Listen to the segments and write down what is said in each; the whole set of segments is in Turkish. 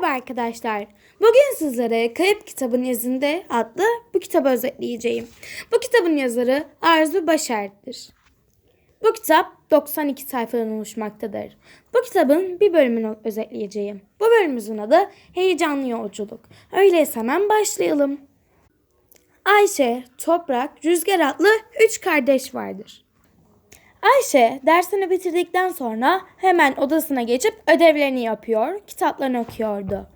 Merhaba arkadaşlar. Bugün sizlere Kayıp Kitabın Yazında adlı bu kitabı özetleyeceğim. Bu kitabın yazarı Arzu Başer'dir. Bu kitap 92 sayfadan oluşmaktadır. Bu kitabın bir bölümünü özetleyeceğim. Bu bölümümüzün adı Heyecanlı Yolculuk. Öyleyse hemen başlayalım. Ayşe, Toprak, Rüzgar adlı üç kardeş vardır. Ayşe dersini bitirdikten sonra hemen odasına geçip ödevlerini yapıyor, kitaplarını okuyordu.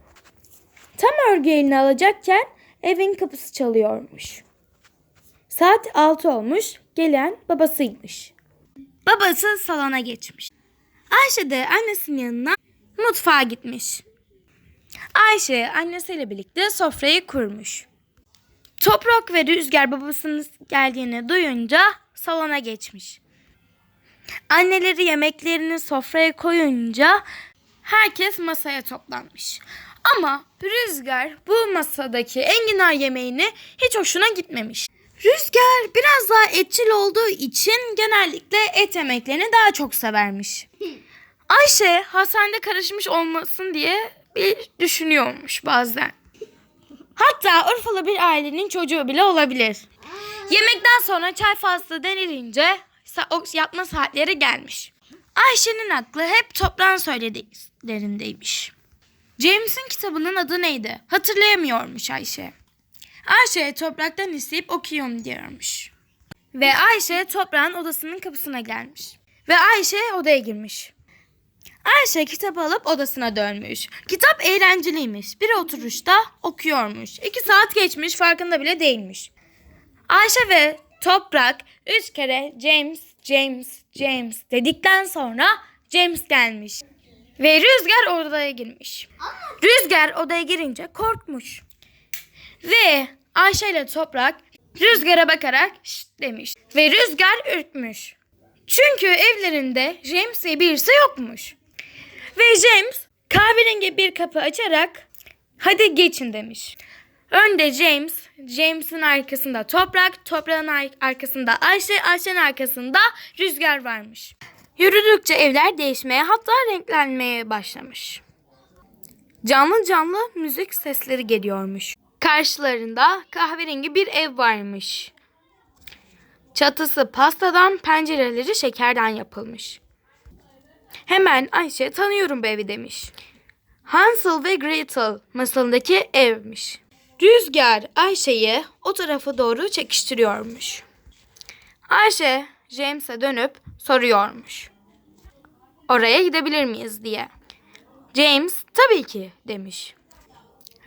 Tam örgü eline alacakken evin kapısı çalıyormuş. Saat 6 olmuş, gelen babasıymış. Babası salona geçmiş. Ayşe de annesinin yanına mutfağa gitmiş. Ayşe annesiyle birlikte sofrayı kurmuş. Toprak ve Rüzgar babasının geldiğini duyunca salona geçmiş. Anneleri yemeklerini sofraya koyunca herkes masaya toplanmış. Ama Rüzgar bu masadaki enginar yemeğini hiç hoşuna gitmemiş. Rüzgar biraz daha etçil olduğu için genellikle et yemeklerini daha çok severmiş. Ayşe hastanede karışmış olmasın diye bir düşünüyormuş bazen. Hatta Urfalı bir ailenin çocuğu bile olabilir. Yemekten sonra çay faslı denilince o yatma saatleri gelmiş. Ayşe'nin aklı hep toprağın söylediklerindeymiş. James'in kitabının adı neydi? Hatırlayamıyormuş Ayşe. Ayşe topraktan isteyip okuyun diyormuş. Ve Ayşe toprağın odasının kapısına gelmiş. Ve Ayşe odaya girmiş. Ayşe kitabı alıp odasına dönmüş. Kitap eğlenceliymiş. Bir oturuşta okuyormuş. İki saat geçmiş farkında bile değilmiş. Ayşe ve Toprak üç kere James, James, James dedikten sonra James gelmiş. Ve Rüzgar odaya girmiş. Rüzgar odaya girince korkmuş. Ve Ayşe ile Toprak Rüzgar'a bakarak şşt demiş. Ve Rüzgar ürkmüş. Çünkü evlerinde James diye birisi yokmuş. Ve James kahverengi bir kapı açarak hadi geçin demiş. Önde James, James'in arkasında Toprak, Toprağın ar- arkasında Ayşe, Ayşe'nin arkasında Rüzgar varmış. Yürüdükçe evler değişmeye hatta renklenmeye başlamış. Canlı canlı müzik sesleri geliyormuş. Karşılarında kahverengi bir ev varmış. Çatısı pastadan, pencereleri şekerden yapılmış. Hemen Ayşe tanıyorum bu evi demiş. Hansel ve Gretel masalındaki evmiş. Rüzgar Ayşe'yi o tarafa doğru çekiştiriyormuş. Ayşe James'e dönüp soruyormuş. Oraya gidebilir miyiz diye. James tabii ki demiş.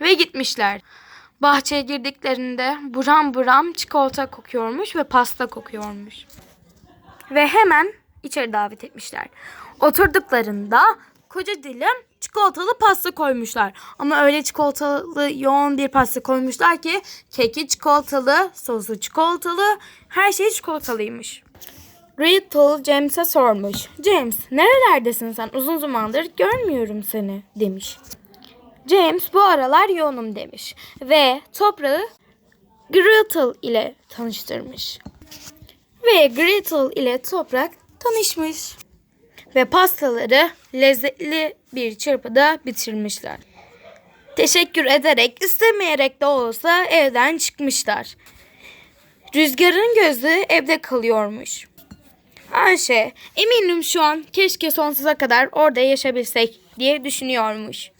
Ve gitmişler. Bahçeye girdiklerinde buram buram çikolata kokuyormuş ve pasta kokuyormuş. Ve hemen içeri davet etmişler. Oturduklarında koca dilim çikolatalı pasta koymuşlar. Ama öyle çikolatalı yoğun bir pasta koymuşlar ki keki çikolatalı, sosu çikolatalı, her şey çikolatalıymış. Gretel James'e sormuş. James nerelerdesin sen? Uzun zamandır görmüyorum seni demiş. James bu aralar yoğunum demiş. Ve toprağı Gretel ile tanıştırmış. Ve Gretel ile toprak tanışmış. Ve pastaları lezzetli bir çırpıda bitirmişler. Teşekkür ederek istemeyerek de olsa evden çıkmışlar. Rüzgarın gözü evde kalıyormuş. Ayşe eminim şu an keşke sonsuza kadar orada yaşabilsek diye düşünüyormuş.